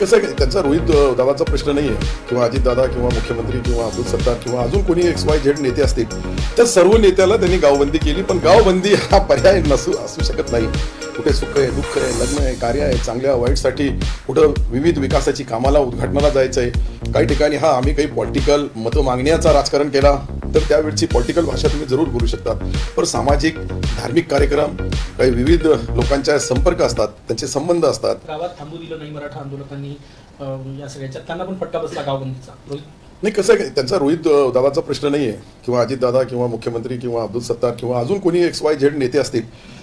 कसं आहे त्यांचा रोहित दादाचा प्रश्न नाही आहे किंवा अजितदादा किंवा मुख्यमंत्री किंवा अब्दुल सत्तार किंवा अजून कोणी एक्स वाय झेड नेते असतील त्या सर्व नेत्याला त्यांनी गावबंदी केली पण गावबंदी हा पर्याय नसू असू शकत नाही. कुठे सुख आहे दुःख आहे लग्न आहे कार्य आहे चांगल्या वाईटसाठी कुठं विविध विकासाची कामाला उद्घाटनाला जायचं आहे काही ठिकाणी हा आम्ही काही पॉलिटिकल मतं मागण्याचा राजकारण केला. तर त्यावेळची पॉलिटिकल भाषा तुम्ही जरूर बोलू शकता. पण सामाजिक धार्मिक कार्यक्रम काही विविध लोकांच्या संपर्क असतात त्यांचे संबंध असतात. गावात थांबू दिलं नाही मराठा आंदोलकांनी या सगळ्याच्यात. त्यांना पण फटका बसला गावबंदीचा. नाही कसं आहे त्यांचा रोहित दादाचा प्रश्न नाही आहे किंवा अजितदादा किंवा मुख्यमंत्री किंवा अब्दुल सत्तार किंवा अजून कोणी एक्स वाय झेड नेते असतील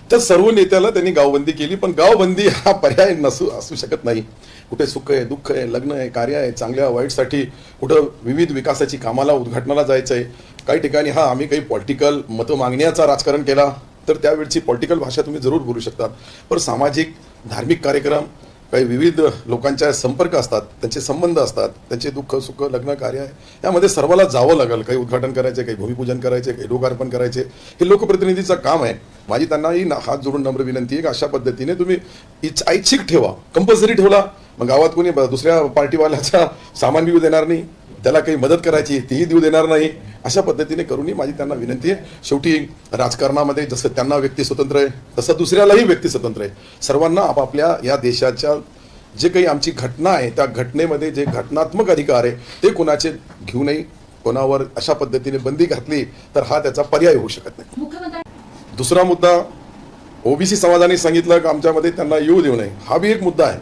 त्या सर्व नेत्याला त्यांनी गावबंदी केली पण गावबंदी हा पर्याय नसू असू शकत नाही. कुठे सुख आहे दुःख आहे लग्न आहे कार्य आहे चांगल्या वाईटसाठी कुठं विविध विकासाची कामाला उद्घाटनाला जायचं आहे काही ठिकाणी हा आम्ही काही पॉलिटिकल मतं मागण्याचा राजकारण केला तर त्यावेळची पॉलिटिकल भाषा तुम्ही जरूर बोलू शकता. पण सामाजिक धार्मिक कार्यक्रम काही विविध लोकांच्या संपर्क असतात त्यांचे संबंध असतात त्यांचे दुःख सुख लग्न कार्य आहे यामध्ये सर्वाला जावं लागेल. काही उद्घाटन करायचे काही भूमिपूजन करायचे काही लोकार्पण करायचे. हे लोकप्रतिनिधीचं काम आहे. माझी त्यांनाही ना- हात जोडून नम्र विनंती आहे की अशा पद्धतीने तुम्ही इच- ऐच्छिक ठेवा. कंपल्सरी ठेवला. मग गावात कोणी दुसऱ्या पार्टीवाल्याचा सामान देऊ देणार नाही. त्याला काही मदत करायची तीही देऊ देणार नाही. अशा पद्धतीने करूनही माझी त्यांना विनंती आहे. शेवटी राजकारणामध्ये जसं त्यांना व्यक्ती स्वतंत्र आहे तसं दुसऱ्यालाही व्यक्ती स्वतंत्र आहे. सर्वांना आपापल्या या देशाच्या जे काही आमची घटना आहे त्या घटनेमध्ये जे घटनात्मक अधिकार आहे ते कोणाचे घेऊ नये कोणावर अशा पद्धतीने बंदी घातली तर हा त्याचा पर्याय होऊ शकत नाही. दुसरा मुद्दा ओबीसी समाजाने सांगितलं की आमच्यामध्ये त्यांना येऊ देऊ नये. हा बी एक मुद्दा आहे.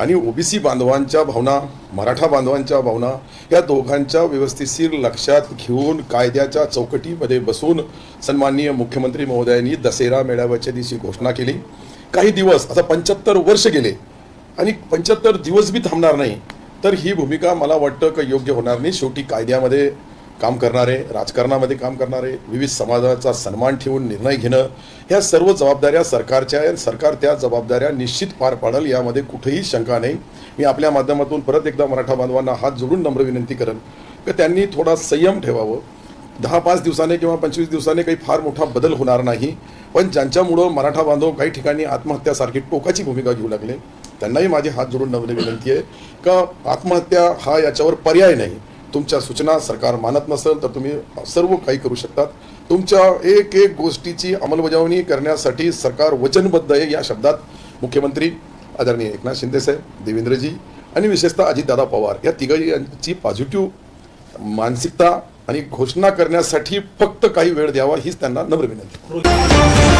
आणि ओबीसी बांधवांच्या भावना मराठा बांधवांच्या भावना या दोघांच्या व्यवस्थिशीर लक्षात घेऊन कायद्याच्या चौकटीमध्ये बसून सन्माननीय मुख्यमंत्री महोदयांनी दसेरा मेळाव्याच्या दिवशी घोषणा केली. काही दिवस आता पंच्याहत्तर वर्ष गेले आणि पंच्याहत्तर दिवस बी थांबणार नाही तर ही भूमिका मला वाटतं का योग्य होणार नाही? शेवटी कायद्यामध्ये काम करणारे राजकारणामध्ये काम करणारे विविध समाजाचा सन्मान ठेवून निर्णय घेणं ह्या सर्व जबाबदाऱ्या सरकारच्या आहे सरकार त्या जबाबदाऱ्या निश्चित पार पाडेल यामध्ये कुठेही शंका नाही. मी आपल्या माध्यमातून परत एकदा मराठा बांधवांना हात जोडून नम्र विनंती करेन की त्यांनी थोडा संयम ठेवावं. दहा पाच दिवसाने किंवा पंचवीस दिवसाने काही फार मोठा बदल होणार नाही. पण ज्यांच्यामुळं मराठा बांधव काही ठिकाणी आत्महत्यासारखी टोकाची भूमिका घेऊ लागले त्यांनाही माझे हात जोडून नम्र विनंती आहे का आत्महत्या हा याच्यावर पर्याय नाही. तुमच्या सूचना सरकार मानत नसेल तर तुम्ही सर्व काही करू शकतात. तुमच्या एक एक गोष्टीची अंमलबजावणी करण्यासाठी सरकार वचनबद्ध आहे या शब्दात मुख्यमंत्री आदरणीय एकनाथ शिंदेसाहेब देवेंद्रजी आणि विशेषतः अजितदादा पवार या तिघांची यांची पॉझिटिव्ह मानसिकता आणि घोषणा करण्यासाठी फक्त काही वेळ द्यावा हीच त्यांना नम्र विनंती.